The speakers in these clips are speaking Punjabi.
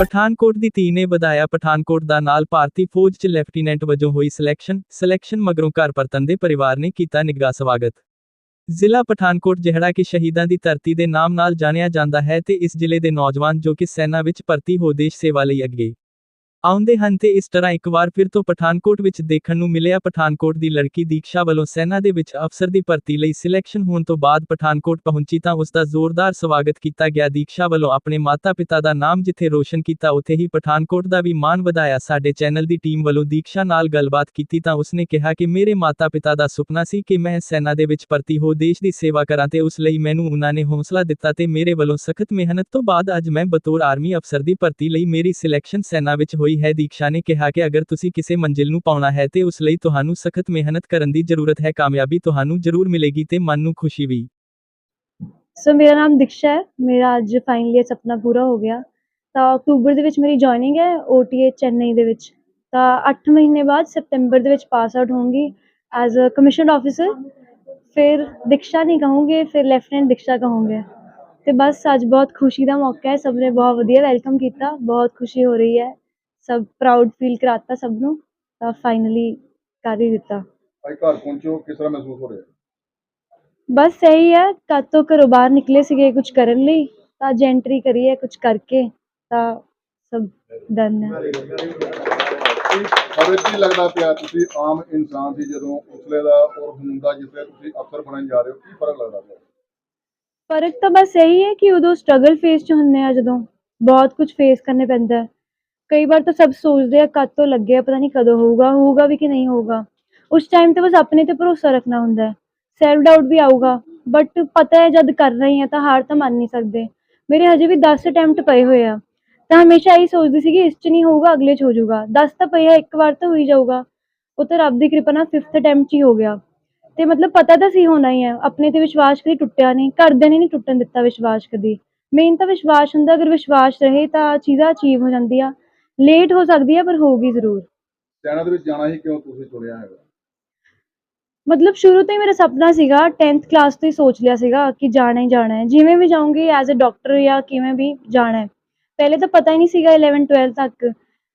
ਪਠਾਨਕੋਟ ਦੀ ਧੀ ਨੇ ਵਧਾਇਆ ਪਠਾਨਕੋਟ ਦਾ ਨਾਲ ਭਾਰਤੀ ਫੌਜ 'ਚ ਲੈਫਟੀਨੈਂਟ ਵਜੋਂ ਹੋਈ ਸਿਲੈਕਸ਼ਨ ਸਿਲੈਕਸ਼ਨ ਮਗਰੋਂ ਘਰ ਪਰਤਨ ਦੇ ਪਰਿਵਾਰ ਨੇ ਕੀਤਾ ਨਿੱਘਾ ਸਵਾਗਤ। ਜ਼ਿਲ੍ਹਾ ਪਠਾਨਕੋਟ ਜਿਹੜਾ ਕਿ ਸ਼ਹੀਦਾਂ ਦੀ ਧਰਤੀ ਦੇ ਨਾਮ ਨਾਲ ਜਾਣਿਆ ਜਾਂਦਾ ਹੈ ਤੇ ਇਸ ਜ਼ਿਲ੍ਹੇ ਦੇ ਨੌਜਵਾਨ ਜੋ ਕਿ ਸੈਨਾ ਵਿੱਚ ਭਰਤੀ ਹੋ ਦੇਸ਼ ਸੇਵਾ ਲਈ ਅੱਗੇ। ਆਉਂਦੇ ਹਨ ਤੇ ਇਸ ਤਰ੍ਹਾਂ ਇੱਕ ਵਾਰ ਫਿਰ ਤੋਂ ਪਠਾਨਕੋਟ ਵਿੱਚ ਦੇਖਣ ਨੂੰ ਮਿਲਿਆ ਪਠਾਨਕੋਟ ਦੀ ਲੜਕੀ ਦੀਕਸ਼ਾ ਵੱਲੋਂ ਸੈਨਾ ਦੇ ਵਿੱਚ ਅਫਸਰ ਦੀ ਭਰਤੀ ਲਈ ਸਿਲੈਕਸ਼ਨ ਹੋਣ ਤੋਂ ਬਾਅਦ ਪਠਾਨਕੋਟ ਪਹੁੰਚੀ ਤਾਂ ਉਸ ਦਾ ਜ਼ੋਰਦਾਰ ਸਵਾਗਤ ਕੀਤਾ ਗਿਆ। ਦੀਕਸ਼ਾ ਵੱਲੋਂ ਆਪਣੇ ਮਾਤਾ-ਪਿਤਾ ਦਾ ਨਾਮ ਜਿੱਥੇ ਰੋਸ਼ਨ ਕੀਤਾ, ਉੱਥੇ ਹੀ ਪਠਾਨਕੋਟ ਦਾ ਵੀ ਮਾਣ ਵਧਾਇਆ। ਸਾਡੇ ਚੈਨਲ ਦੀ ਟੀਮ ਵੱਲੋਂ ਦੀਕਸ਼ਾ ਨਾਲ ਗੱਲਬਾਤ ਕੀਤੀ ਤਾਂ ਉਸਨੇ ਕਿਹਾ ਕਿ ਮੇਰੇ ਮਾਤਾ-ਪਿਤਾ ਦਾ ਸੁਪਨਾ ਸੀ ਕਿ ਮੈਂ ਸੈਨਾ ਦੇ ਵਿੱਚ ਭਰਤੀ ਹੋ ਦੇਸ਼ ਦੀ ਸੇਵਾ ਕਰਾਂ ਤੇ ਉਸ ਲਈ ਮੈਨੂੰ ਉਹਨਾਂ ਨੇ ਹੌਸਲਾ ਦਿੱਤਾ ਤੇ ਮੇਰੇ ਵੱਲੋਂ ਸਖਤ ਮਿਹਨਤ ਤੋਂ ਬਾਅਦ ਅੱਜ ਮੈਂ ਬਤੌਰ ਆਰਮੀ ਅਫਸਰ ਦੀ ਭਰਤੀ ਲਈ ਮੇਰੀ ਸਿਲੈਕਸ਼ਨ ਸੈਨਾ ਵਿੱਚ ਹੋਈ। ਹੈ। ਦੀਕਸ਼ਾ ਨੇ ਕਿਹਾ ਕਿ ਅਗਰ ਤੁਸੀਂ ਕਿਸੇ ਮੰਜ਼ਿਲ ਨੂੰ ਪਾਉਣਾ ਹੈ ਤੇ ਉਸ ਲਈ ਤੁਹਾਨੂੰ ਸਖਤ ਮਿਹਨਤ ਕਰਨ ਦੀ ਜ਼ਰੂਰਤ ਹੈ, ਕਾਮਯਾਬੀ ਤੁਹਾਨੂੰ ਜ਼ਰੂਰ ਮਿਲੇਗੀ ਤੇ ਮਨ ਨੂੰ ਖੁਸ਼ੀ ਵੀ। ਸੋ ਮੇਰਾ ਨਾਮ ਦਿਕਸ਼ਾ ਹੈ। ਮੇਰਾ ਅੱਜ ਫਾਈਨਲੀ ਸੁਪਨਾ ਪੂਰਾ ਹੋ ਗਿਆ। ਤਾਂ ਅਕਤੂਬਰ ਦੇ ਵਿੱਚ ਮੇਰੀ ਜੁਆਇਨਿੰਗ ਹੈ OTA ਚੇਨਈ ਦੇ ਵਿੱਚ। ਤਾਂ 8 ਮਹੀਨੇ ਬਾਅਦ ਸਤੰਬਰ ਦੇ ਵਿੱਚ ਪਾਸ ਆਊਟ ਹੋਊਂਗੀ ਐਜ਼ ਅ ਕਮਿਸ਼ਨਡ ਆਫੀਸਰ ਫਿਰ ਦਿਕਸ਼ਾ ਨਹੀਂ ਕਹੂੰਗੇ, ਫਿਰ ਲੈਫਟੀਨੈਂਟ ਦਿਕਸ਼ਾ ਕਹੂੰਗੇ। ਤੇ ਬਸ ਅੱਜ ਬਹੁਤ ਖੁਸ਼ੀ ਦਾ ਮੌਕਾ ਹੈ। ਸਭ ਨੇ ਬਹੁਤ ਵਧੀਆ ਵੈਲਕਮ ਕੀਤਾ। ਬਹੁਤ ਖੁਸ਼ੀ ਹੋ ਰਹੀ ਹੈ। ਸਭ ਪ੍ਰਾਊਡ ਫੀਲ ਕਰਾਤਾ ਸਭ ਨੂੰ ਤਾਂ ਫਾਈਨਲੀ ਕਰ ਹੀ ਦਿੱਤਾ। ਅੱਜ ਘਰ ਪਹੁੰਚੋ ਕਿਸ ਤਰ੍ਹਾਂ ਮਹਿਸੂਸ ਹੋ ਰਿਹਾ? ਬਸ ਇਹੀ ਹੈ ਕਦ ਤੋਂ ਘਰੋਂ ਬਾਹਰ ਨਿਕਲੇ ਸੀਗੇ ਕੁਝ ਕਰਨ ਲਈ ਤਾਂ ਅੱਜ ਐਂਟਰੀ ਕਰੀ ਹੈ ਕੁਝ ਕਰਕੇ ਤਾਂ ਸਭ ਡਨ ਹੈ। ਕੀ ਲੱਗਦਾ ਪਿਆ ਤੁਸੀਂ ਆਮ ਇਨਸਾਨ ਸੀ ਜਦੋਂ ਉਸਲੇ ਦਾ ਔਰ ਹੁਣ ਦਾ ਜਿਸਲੇ ਤੁਸੀਂ ਅਫਸਰ ਬਣਨ ਜਾ ਰਹੇ ਹੋ ਕੀ ਫ਼ਰਕ ਲੱਗਦਾ ਪਿਆ? ਫ਼ਰਕ ਤਾਂ ਬਸ ਇਹੀ ਹੈ ਕਿ ਉਦੋਂ ਸਟਰਗਲ ਫੇਸ 'ਚ ਹੁੰਦੇ ਆ ਜਦੋਂ ਬਹੁਤ ਕੁਝ ਫੇਸ ਕਰਨੇ ਪੈਂਦਾ ਹੈ। ਕਈ ਵਾਰ ਤਾਂ ਸਭ ਸੋਚਦੇ ਆ ਕਦ ਤੋਂ ਲੱਗੇ ਆ, ਪਤਾ ਨਹੀਂ ਕਦੋਂ ਹੋਊਗਾ ਹੋਊਗਾ ਵੀ ਕਿ ਨਹੀਂ ਹੋਊਗਾ। ਉਸ ਟਾਈਮ ਤੇ ਬਸ ਆਪਣੇ ਤੇ ਭਰੋਸਾ ਰੱਖਣਾ ਹੁੰਦਾ ਹੈ। ਸੈਲਫ ਡਾਊਟ ਵੀ ਆਊਗਾ ਬਟ ਪਤਾ ਹੈ ਜਦ ਕਰ ਰਹੀ ਹਾਂ ਤਾਂ ਹਾਰ ਤਾਂ ਮੰਨ ਨਹੀਂ ਸਕਦੇ। ਮੇਰੇ ਹਜੇ ਵੀ 10 ਅਟੈਂਪਟ ਪਏ ਹੋਏ ਆ। ਤਾਂ ਹਮੇਸ਼ਾ ਇਹੀ ਸੋਚਦੀ ਸੀ ਕਿ ਇਸ 'ਚ ਨਹੀਂ ਹੋਊਗਾ, ਅਗਲੇ 'ਚ ਹੋ ਜਾਊਗਾ। 10 ਤਾਂ ਪਏ ਆ, ਇੱਕ ਵਾਰ ਤਾਂ ਹੋਈ ਜਾਊਗਾ। ਉਹ ਤਾਂ ਰੱਬ ਦੀ ਕਿਰਪਾ ਨਾਲ 5th ਅਟੈਂਪਟ 'ਚ ਹੀ ਹੋ ਗਿਆ। ਤੇ ਮਤਲਬ ਪਤਾ ਤਾਂ ਸੀ ਹੋਣਾ ਹੀ ਹੈ, ਆਪਣੇ ਤੇ ਵਿਸ਼ਵਾਸ ਕਦੀ ਟੁੱਟਿਆ ਨਹੀਂ ਘਰਦਿਆਂ ਨੇ ਨਹੀਂ ਟੁੱਟਣ ਦਿੱਤਾ ਵਿਸ਼ਵਾਸ ਕਦੀ। ਮੇਨ ਤਾਂ ਵਿਸ਼ਵਾਸ ਹੁੰਦਾ, ਅਗਰ ਵਿਸ਼ਵਾਸ ਰਹੇ ਤਾਂ ਚੀਜ਼ਾਂ ਅਚੀਵ ਹੋ ਜਾਂਦੀਆਂ। ਲੇਟ ਹੋ ਸਕਦੀ ਹੈ ਪਰ ਹੋਊਗੀ ਜ਼ਰੂਰ। ਸੈਨਾ ਦੇ ਵਿੱਚ ਜਾਣਾ ਹੀ ਕਿਉਂ ਤੁਸੀਂ ਚੁਣਿਆ ਹੈਗਾ? ਮਤਲਬ ਸ਼ੁਰੂ ਤੋਂ ਹੀ ਮੇਰਾ ਸੁਪਨਾ ਸੀਗਾ 10th ਕਲਾਸ ਤੋਂ ਹੀ ਸੋਚ ਲਿਆ ਸੀਗਾ ਕਿ ਜਾਣਾ ਹੀ ਜਾਣਾ ਹੈ। ਜਿਵੇਂ ਵੀ ਜਾਊਂਗੀ ਐਜ਼ ਅ ਡਾਕਟਰ ਜਾਂ ਕਿਵੇਂ ਵੀ ਜਾਣਾ ਹੈ। ਪਹਿਲੇ ਤਾਂ ਪਤਾ ਹੀ ਨਹੀਂ ਸੀਗਾ 11 12 ਤੱਕ।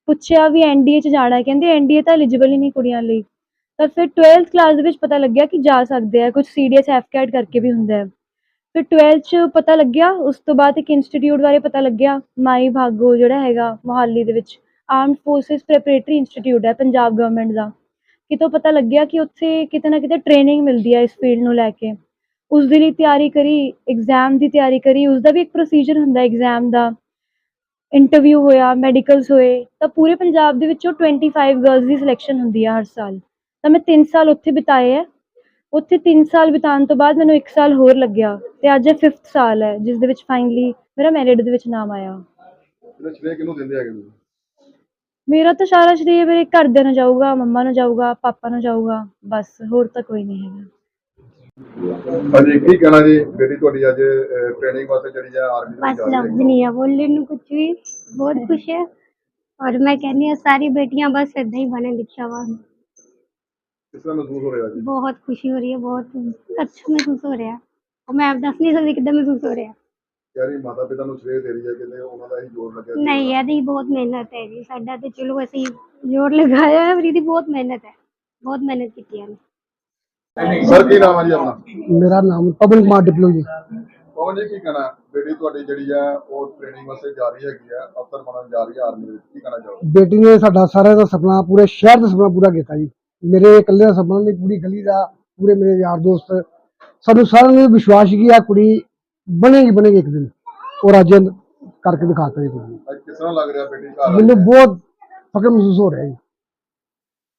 ਪੁੱਛਿਆ ਵੀ ਐਨਡੀਏ ਚ ਜਾਣਾ ਹੈ ਕਹਿੰਦੇ ਐਨਡੀਏ ਤਾਂ ਐਲੀਜੀਬਲ ਹੀ ਨਹੀਂ ਕੁੜੀਆਂ ਲਈ। ਤਾਂ ਫਿਰ 12th ਕਲਾਸ ਦੇ ਵਿੱਚ ਪਤਾ ਲੱਗਿਆ ਕਿ ਜਾ ਸਕਦੇ ਆ ਕੁਝ ਸੀਡੀਐਸ ਐਫਕੈਟ ਕਰਕੇ ਵੀ ਹੁੰਦਾ ਹੈ। ਫਿਰ 12th ਚ ਪਤਾ ਲੱਗਿਆ, ਉਸ ਤੋਂ ਬਾਅਦ ਇੱਕ ਇੰਸਟੀਚਿਊਟ ਬਾਰੇ ਪਤਾ ਲੱਗਿਆ, ਮਾਈ ਭਾਗੋ ਜਿਹੜਾ ਹੈਗਾ ਮੋਹਾਲੀ ਦੇ ਵਿੱਚ ਆਰਮਡ ਫੋਰਸਿਸ ਪ੍ਰੈਪਰੇਟਰੀ ਇੰਸਟੀਚਿਊਟ ਹੈ ਪੰਜਾਬ ਗਵਰਨਮੈਂਟ ਦਾ। ਕਿਤੋਂ ਪਤਾ ਲੱਗਿਆ ਕਿ ਉੱਥੇ ਕਿਤੇ ਨਾ ਕਿਤੇ ਟ੍ਰੇਨਿੰਗ ਮਿਲਦੀ ਹੈ ਇਸ ਫੀਲਡ ਨੂੰ ਲੈ ਕੇ। ਉਸ ਦੇ ਲਈ ਤਿਆਰੀ ਕਰੀ ਐਗਜ਼ਾਮ ਦੀ ਤਿਆਰੀ ਕਰੀ, ਉਸ ਦਾ ਵੀ ਇੱਕ ਪ੍ਰੋਸੀਜਰ ਹੁੰਦਾ ਐਗਜ਼ਾਮ ਦਾ। ਇੰਟਰਵਿਊ ਹੋਇਆ ਮੈਡੀਕਲਸ ਹੋਏ, ਤਾਂ ਪੂਰੇ ਪੰਜਾਬ ਦੇ ਵਿੱਚੋਂ 25 ਗਰਲਸ ਦੀ ਸਿਲੈਕਸ਼ਨ ਹੁੰਦੀ ਆ ਹਰ ਸਾਲ। ਤਾਂ ਮੈਂ 3 ਸਾਲ ਉੱਥੇ ਬਿਤਾਏ ਹੈ ਉੱਥੇ 3 ਸਾਲ ਬਿਤਾਉਣ ਤੋਂ ਬਾਅਦ ਮੈਨੂੰ 1 ਸਾਲ ਹੋਰ ਲੱਗਿਆ ਤੇ ਅੱਜ ਇਹ 5th ਸਾਲ ਹੈ ਜਿਸ ਦੇ ਵਿੱਚ ਫਾਈਨਲੀ ਮੇਰਾ ਮੈਰਿਟ ਦੇ ਵਿੱਚ ਨਾਮ ਆਇਆ। ਮੇਰਾ ਤਾਂ ਸਾਰਾ ਸ਼੍ਰੇਅ ਮੇਰੇ ਘਰਦਿਆਂ ਨੂੰ ਜਾਊਗਾ ਮੰਮਾ ਨੂੰ ਜਾਊਗਾ ਪਾਪਾ ਨੂੰ ਜਾਊਗਾ ਬਸ ਹੋਰ ਤਾਂ ਕੋਈ ਨਹੀਂ ਹੈਗਾ। ਹਾਂਜੀ ਕੀ ਕਹਿਣਾ ਜੀ? ਬੇਟੀ ਤੁਹਾਡੀ ਅੱਜ ਟ੍ਰੇਨਿੰਗ ਵਾਸਤੇ ਜਿਹੜੀ ਜਾਂ ਆਰਮੀ ਬਸ ਲਫ਼ਜ਼ ਨਹੀਂ ਹੈ ਬੋਲਣ ਨੂੰ ਕੁਝ ਵੀ ਬਹੁਤ ਖੁਸ਼ ਹੈ। ਔਰ ਮੈਂ ਕਹਿੰਦੀ ਹਾਂ ਸਾਰੀ ਬੇਟੀਆਂ ਬਸ ਇਦਾਂ ਹੀ ਬਣਨ ਲਿਖਿਆ ਵਾ। ਕਿਸ ਮਹਿਸੂਸ ਹੋ ਰਿਹਾ ਜੀ। ਬਹੁਤ ਖੁਸ਼ੀ ਹੋ ਰਹੀ ਹੈ ਬਹੁਤ ਅੱਛਾ ਮਹਿਸੂਸ ਹੋ ਰਿਹਾ। ਉਹ ਮੈਂ ਦੱਸ ਨਹੀਂ ਸਕਦੀ ਕਿੱਦਾਂ ਮਹਿਸੂਸ ਹੋ ਰਿਹਾ। ਯਾਰੀ ਮਾਤਾ ਪਿਤਾ ਨੂੰ ਸ੍ਰੇਅ ਦੇ ਹੈ ਕਹਿੰਦੇ ਉਹਨਾਂ ਦਾ ਹੀ ਜੋਰ ਲੱਗਿਆ ਸੀ। ਨਹੀਂ ਇਹਦੀ ਬਹੁਤ ਮਿਹਨਤ ਹੈ ਜੀ। ਸਾਡਾ ਤੇ ਚਲੋ ਅਸੀਂ ਜ਼ੋਰ ਲਗਾਇਆ ਹੈ ਪਰ ਬਹੁਤ ਮਿਹਨਤ ਹੈ। ਬਹੁਤ ਮਿਹਨਤ ਕੀਤੀ ਹੈ ਸਰ ਕੀ ਨਾਮ ਹੈ ਜੀ ਆਪਣਾ? ਮੇਰਾ ਨਾਮ ਪਵਨ ਕੁਮਾਰ ਡਿਪਲੂ ਜੀ। ਪਵਨ ਜੀ ਕੀ ਕਹਿਣਾ? ਬੇਟੀ ਤੁਹਾਡੀ ਜਿਹੜੀ ਆ ਉਹ ਟ੍ਰੇਨਿੰਗ ਵਾਸਤੇ ਜਾ ਰਹੀ ਹੈਗੀ ਆ ਅਫਸਰ ਬਣਨ ਜਾ ਰਹੀ ਹੈ ਆਰਮੀ ਵਿੱਚ। ਕੀ ਕਹਿਣਾ ਚਾਹੋਗੇ? ਬੇਟੀ ਨੇ ਸਾਡਾ ਸਾਰਿਆਂ ਦਾ ਸੁਪਨਾ ਪੂਰੇ ਸ਼ਹਿਰ ਦਾ ਸੁਪਨਾ ਪੂਰਾ ਕੀਤਾ ਜੀ। ਮੇਰੇ ਇਕੱਲੇ ਦਾ ਸੁਪਨਾ ਨਹੀਂ ਪੂਰੀ ਗਲੀ ਦਾ ਪੂਰੇ ਮੇਰੇ ਯਾਰ ਦੋਸਤ ਸਾਨੂੰ ਸਾਰਿਆਂ ਨੂੰ ਵਿਸ਼ਵਾਸ ਸੀ ਕਿ ਆ ਕੁੜੀ ਬਣੇਗੀ ਬਣੇਗੀ ਇੱਕ ਦਿਨ ਔਰ ਅੱਜ ਕਰਕੇ ਦਿਖਾਤਾ ਜੀ ਕੁੜੀ। ਅੱਜ ਕਿਸ ਤਰ੍ਹਾਂ ਲੱਗ ਰਿਹਾ ਬੇਟੀ ਘਰ ਆਈ ਮੈਨੂੰ? ਬਹੁਤ ਫਖਰ ਮਹਿਸੂਸ ਹੋ ਰਿਹਾ ਜੀ